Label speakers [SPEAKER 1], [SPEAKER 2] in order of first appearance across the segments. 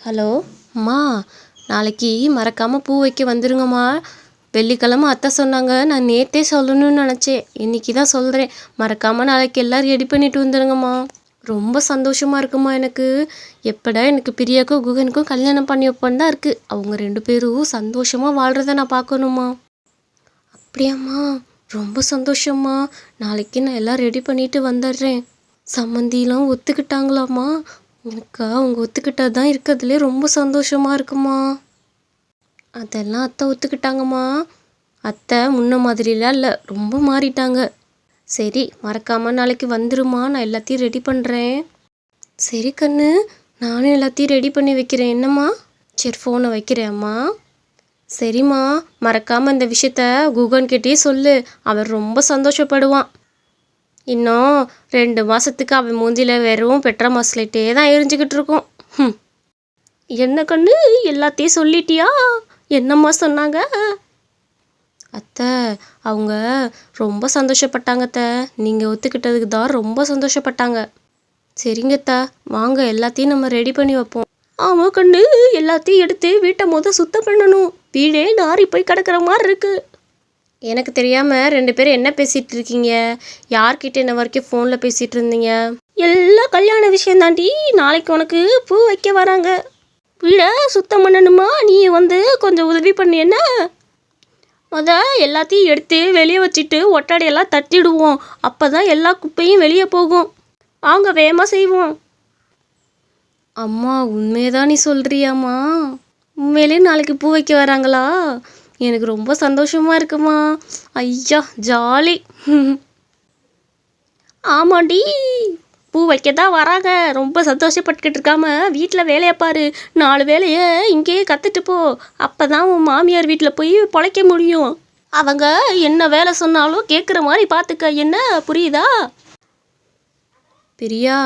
[SPEAKER 1] Hello? அம்மா நாளைக்கு மறக்காமல் பூ வைக்க வந்துருங்கம்மா. வெள்ளிக்கிழம அத்தை சொன்னாங்க நான் நேற்றே சொல்லணும்னு நினச்சேன். இன்னைக்கு தான் சொல்கிறேன் மறக்காமல் நாளைக்கு எல்லாம் ரெடி பண்ணிட்டு வந்துடுங்கம்மா ரொம்ப சந்தோஷமாக இருக்குமா எனக்கு. எப்படா எனக்கு பிரியாக்கும் குகனுக்கும் கல்யாணம் பண்ணி வைப்போன்னு தான் இருக்குது அவங்க ரெண்டு பேரும் சந்தோஷமாக வாழ்கிறத நான் பார்க்கணுமா அப்படியாம்மா ரொம்ப சந்தோஷம்மா. நாளைக்கு நான் எல்லாம் ரெடி பண்ணிட்டு வந்துடுறேன். சம்மந்திலாம் ஒத்துக்கிட்டாங்களாம்மா. எனக்கு அவங்க ஒத்துக்கிட்டா தான் இருக்கிறதுலே ரொம்ப சந்தோஷமாக இருக்குமா? அதெல்லாம் அத்தை ஒத்துக்கிட்டாங்கம்மா. அத்தை முன்ன மாதிரிலாம் இல்லை ரொம்ப மாறிட்டாங்க. சரி மறக்காமல் நாளைக்கு வந்துருமா நான் எல்லாத்தையும் ரெடி பண்ணுறேன் சரி கண்ணு நானும் எல்லாத்தையும் ரெடி பண்ணி வைக்கிறேன். என்னம்மா? சரி ஃபோனை வைக்கிறேன் அம்மா சரிம்மா மறக்காமல் இந்த விஷயத்த குகன்கிட்டயே சொல்லு அவன் ரொம்ப சந்தோஷப்படுவான். இன்னும் ரெண்டு மாதத்துக்கு அவன் மூஞ்சியில் வெறும் பெட்ரா மஸ்லைட்டே தான் எரிஞ்சுக்கிட்டு இருக்கும். ம் என்ன கண்ணு? எல்லாத்தையும் சொல்லிட்டியா? என்னம்மா சொன்னாங்க? அத்தை அவங்க ரொம்ப சந்தோஷப்பட்டாங்க அத்தை. நீங்கள் ஒத்துக்கிட்டதுக்கு தான் ரொம்ப சந்தோஷப்பட்டாங்க. சரிங்கத்தை வாங்க எல்லாத்தையும் நம்ம ரெடி பண்ணி வைப்போம். ஆமாம் கண்ணு எல்லாத்தையும் எடுத்து வீட்டை மொதல் சுத்தம் பண்ணணும். வீடே நாரி போய் கிடக்கிற மாதிரி இருக்குது எனக்கு தெரியாமல் ரெண்டு பேரும் என்ன பேசிகிட்டு இருக்கீங்க? யார்கிட்ட என்ன வரைக்கும் ஃபோனில் பேசிகிட்டு இருந்தீங்க? எல்லாம் கல்யாண விஷயம் தாண்டி நாளைக்கு உனக்கு பூ வைக்க வராங்க. வீடை சுத்தம் பண்ணணுமா? நீ வந்து கொஞ்சம் உதவி பண்ணி மொதல் முத எல்லாத்தையும் எடுத்து வெளியே வச்சுட்டு ஒட்டாடையெல்லாம் தட்டிடுவோம். அப்போ தான் எல்லா குப்பையும் வெளியே போகும். வாங்க வேகமாக செய்வோம். அம்மா உண்மையதான் நீ சொல்கிறியாம்மா உண்மையிலே நாளைக்கு பூ வைக்க வராங்களா? எனக்கு ரொம்ப சந்தோஷமாக இருக்குமா? ஐயா ஜாலி. ஆமாண்டி பூ வைக்க தான் வராங்க. ரொம்ப சந்தோஷப்பட்டுக்கிட்டு இருக்காம வீட்டில் வேலையை பாரு. நாலு வேலையை இங்கேயே கற்றுட்டு போ. அப்போ தான் உன் மாமியார் வீட்டில் போய் பொழைக்க முடியும். அவங்க என்ன வேலை சொன்னாலும் கேட்குற மாதிரி பார்த்துக்க என்ன புரியுதா? பிரியா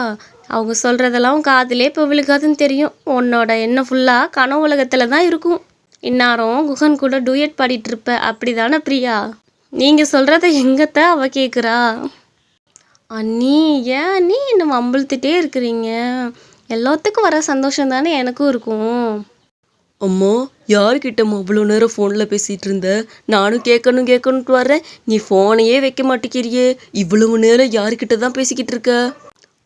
[SPEAKER 1] அவங்க சொல்கிறதெல்லாம் காதிலே இப்போ விழுகாதுன்னு தெரியும். உன்னோட எண்ணம் ஃபுல்லாக கனவு உலகத்தில் தான் இருக்கும். இந்நேரம் குகன் கூட டூயட் பாடிட்டு இருப்ப அப்படி தானே பிரியா? நீங்கள் சொல்கிறத எங்கத்த அவ கேட்குறா அண்ணி ஏன் அண்ணி என்ன வம்பிழுத்துட்டே இருக்கிறீங்க? எல்லாத்துக்கும் வர சந்தோஷம் தானே எனக்கும் இருக்கும்.
[SPEAKER 2] அம்மா யார்கிட்டம்மா அவ்வளோ நேரம் ஃபோனில் பேசிகிட்டு இருந்த நானும் கேட்கணும் கேட்கணுன்ட்டு வரேன் நீ ஃபோனையே வைக்க மாட்டேங்கிறியே. இவ்வளவு நேரம் யார்கிட்ட தான் பேசிக்கிட்டு இருக்க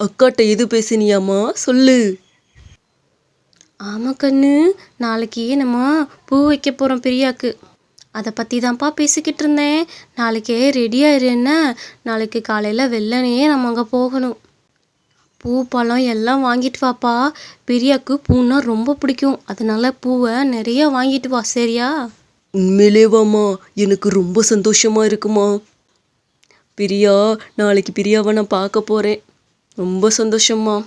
[SPEAKER 2] அக்காட்ட எது பேசினியாம்மா? சொல்லு.
[SPEAKER 1] ஆமாம் கண்ணு. நாளைக்கு நம்ம பூ வைக்க போகிறோம் பிரியாக்கு. அதை பற்றி தான்ப்பா பேசிக்கிட்டு இருந்தேன். நாளைக்கே ரெடியாயிரு என்ன? நாளைக்கு காலையில் வெள்ளனையே நம்ம அங்கே போகணும். பூ பழம் எல்லாம் வாங்கிட்டு வாப்பா. பிரியாக்கு பூன்னா ரொம்ப பிடிக்கும். அதனால பூவை நிறைய வாங்கிட்டு வா சரியா?
[SPEAKER 2] உண்மையிலேவாம்மா. எனக்கு ரொம்ப சந்தோஷமா இருக்குமா? பிரியா நாளைக்கு பிரியாவை நான் பார்க்க போகிறேன் ரொம்ப சந்தோஷம்மா.